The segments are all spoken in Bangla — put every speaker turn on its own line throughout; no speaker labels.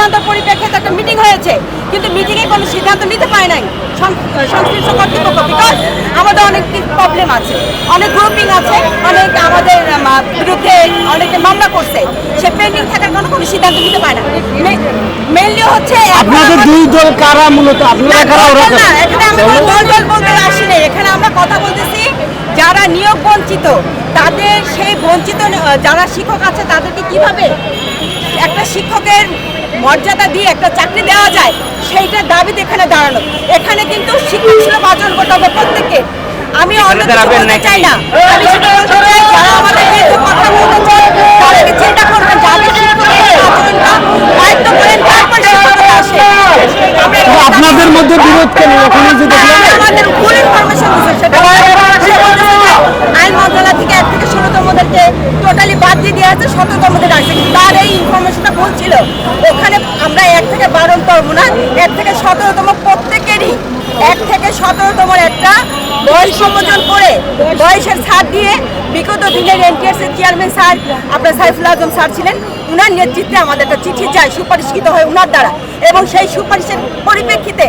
সিদ্ধান্ত পরিপ্রেক্ষিতে একটা মিটিং হয়েছে। কিন্তু মিটিংয়ে কোনো সিদ্ধান্ত নিতে পারে নাই। সংশ্লিষ্ট কর্তৃপক্ষ বিকজ আমাদের অনেক প্রবলেম আছে। অনেক গ্রুপিং আছে অনেক আমাদের বিরুদ্ধে অনেকে মামলা করছে। সে পেন্ডিং থাকার কোনো কোনো সিদ্ধান্ত নিতে পারে না। মেনলি হচ্ছে
আপনাদের দুই দল কারা মূলত? আপনারা কারা ওরা
না, এখানে আমরা দল দল বলতে আসি নাই। এখানে আমরা কথা বলতেছি যারা নিয়োগ বঞ্চিত তাদের সেই বঞ্চিত যারা শিক্ষক আছে তাদেরকে কীভাবে একটা শিক্ষকের মর্যাদা দিয়ে একটা চাকরি দেওয়া যায় সেইটার দাবিতে এখানে দাঁড়ানো এখানে কিন্তু শিক্ষক সুলভ আচরণ করতে হবে প্রত্যেককে। আমি অন্য চাই না। আমি বলতে চাই যারা আমাদের কথা বলতে চায় তারা কি চিন্তা করবেন যে আগে শিক্ষকের আচরণটা দায়িত্ব করেন তারপর শিক্ষকতা আসে আমরা
তো আপনাদের মধ্যে বিরোধ কেন ওখানে যে দেখলাম
আমাদের ভুল ইনফরমেশন দিচ্ছে সেটা সে বলতেছে যে আইন মন্ত্রণালয় থেকে এক থেকে ষোলোতমদেরকে টোটালি বাদ দিয়ে দেওয়া আছে শততমদের আছে কিন্তু তার এই ইনফরমেশনটা ভুল ছিল। ওখানে আমরা এক থেকে বারণ বারোতম না, এক থেকে সতেরোতম প্রত্যেকেরই, এক থেকে সতেরোতম একটা বয়স সম্বোধন করে বয়সের ছাড় দিয়ে বিগত দিনের এনটিআরসি চেয়ারম্যান স্যার, আপনার সাইফুল আজম স্যার ছিলেন। উনার নেতৃত্বে আমাদের একটা চিঠি যায় সুপারিশকৃত হয় উনার দ্বারা। এবং সেই সুপারিশের পরিপ্রেক্ষিতে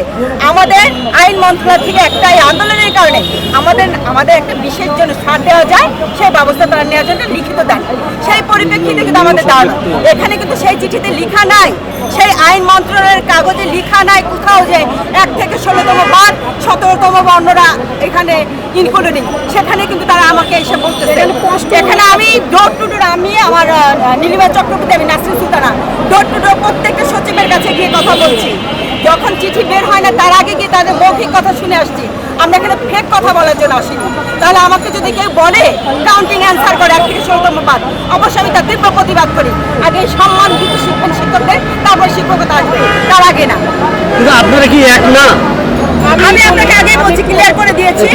আমাদের আইন মন্ত্রণালয় থেকে একটাই আন্দোলনের কারণে আমাদের আমাদের একটা বিশেষ জন্য ছাড় দেওয়া যায় সেই ব্যবস্থা তারা নেওয়ার জন্য লিখিত দেন সেই পরিপ্রেক্ষিতে কিন্তু আমাদের দাঁড়ানো এখানে কিন্তু সেই চিঠিতে লেখা নাই সেই আইন মন্ত্রণালয়ের কাগজে লিখা নাই কোথাও যে এক থেকে ষোলোতম বাদ সতেরোতম বর্ণরা এখানে ইনক্লুডিং সেখানে কিন্তু তারা আমাকে এসে বলতেছে। এখানে আমি ডোর টু ডোর আমি আমার নীলিমা চক্রবর্তী আমি Nasrin Sultana door to door প্রত্যেকটা সচিবের কাছে গিয়ে কথা বলছি। যখন চিঠি বের হয় না, তার আগে গিয়ে তাদের মৌখিক কথা শুনে আসছি। আমরা এখানে ফেক কথা বলার জন্য আসিনি তাহলে আমাকে যদি কেউ বলে কাউন্টিং অ্যান্সার করে, এক থেকে ষোলতম বাদ অবশ্যই আমি তার তীব্র প্রতিবাদ করি। আগে সম্মান দিতে শিক্ষক শিক্ষকদের, তারপর শিক্ষকতা আসবে। তার আগে না।
আপনারা কি এক না?
আমি আপনাকে আগেই বলছি ক্লিয়ার করে দিয়েছি।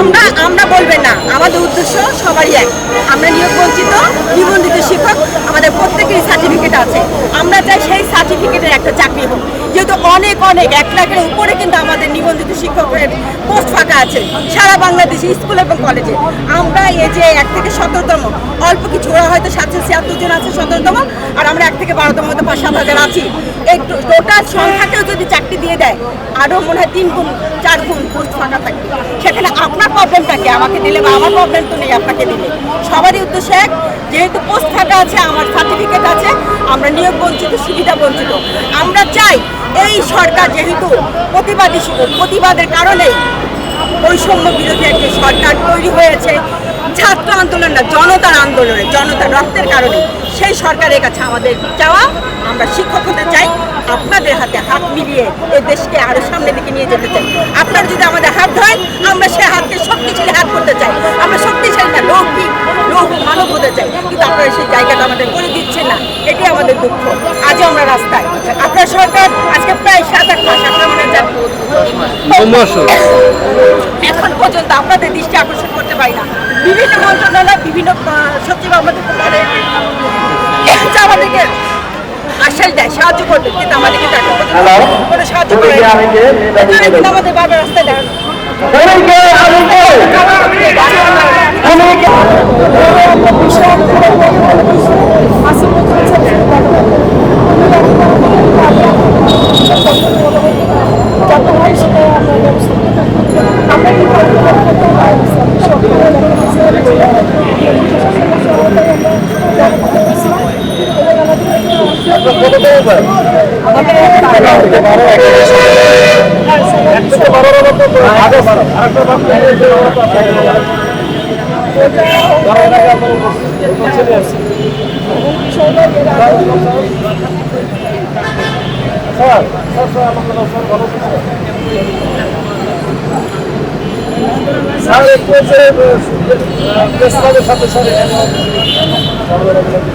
আমরা আমরা বলবেন না আমাদের উদ্দেশ্য সবারই এক। আমরা নিয়োগ বঞ্চিত নিবন্ধিত শিক্ষক আমাদের প্রত্যেকেরই সার্টিফিকেট আছে। আমরা চাই সেই সার্টিফিকেটের একটা চাকরি হোক। যেহেতু অনেক অনেক এক লাখের উপরে কিন্তু আমাদের নিবন্ধিত শিক্ষকের পোস্ট ফাঁকা আছে সারা বাংলাদেশে স্কুল এবং কলেজে। আমরা এই যে এক থেকে সতেরোতম অল্প কিছু ওরা হয়তো সাতশো ছিয়াত্তর জন আছে সতেরোতম থেকে বারোতম হয়তো পাঁচ সাত হাজার আছি, এই টোটাল সংখ্যাকেও যদি চাকরি দিয়ে দেয়, আরও মনে হয় তিন গুণ, চার গুণ পোস্ট ফাঁকা থাকবে। সেখানে আপনার প্রবলেমটা কি? আমাকে দিলে বা আমার প্রবলেম তো নেই, আপনাকে দিলে। সবারই উদ্দেশ্য এক, যেহেতু পোস্ট ফাঁকা আছে, আমার সার্টিফিকেট আছে, আমরা নিয়োগ বঞ্চিত, সুবিধা বঞ্চিত। আমরা চাই এই সরকার যেহেতু প্রতিবাদী প্রতিবাদের কারণেই বৈষম্য বিরোধী একটি সরকার তৈরি হয়েছে ছাত্র আন্দোলন না জনতার আন্দোলনে জনতার রক্তের কারণে সেই সরকারের কাছে আমাদের চাওয়া আমরা শিক্ষক হতে চাই আপনাদের হাতে হাত মিলিয়ে এই দেশকে আরও সামনের দিকে নিয়ে যেতে চাই। আপনারা যদি আমাদের হাত ধরেন আমরা সেই হাতকে শক্তিশালী হাত করতে চাই। আমরা শক্তিশালী না লৌকিক লোক মানব হতে চাই। কিন্তু আপনারা সেই জায়গাটা আমাদের করে দিচ্ছেন না এটি আমাদের দুঃখ। আজও আমরা রাস্তায়। আপনার সরকার আজকে প্রায় সাত আট মাস আপনার মনে এখন পর্যন্ত আপনাদের দৃষ্টি আকর্ষণ করতে পারি না। বিভিন্ন মন্ত্রণালয় বিভিন্ন সচিব আমাদের আমাদেরকে আশ্বাস দেয় সাহায্য করবে কিন্তু আমাদেরকে সাহায্য আমাদের রাস্তায় করে না। এর জন্য কিন্তু আমাদের বাবার রাস্তায় দাঁড়ানো
সাথে সাথে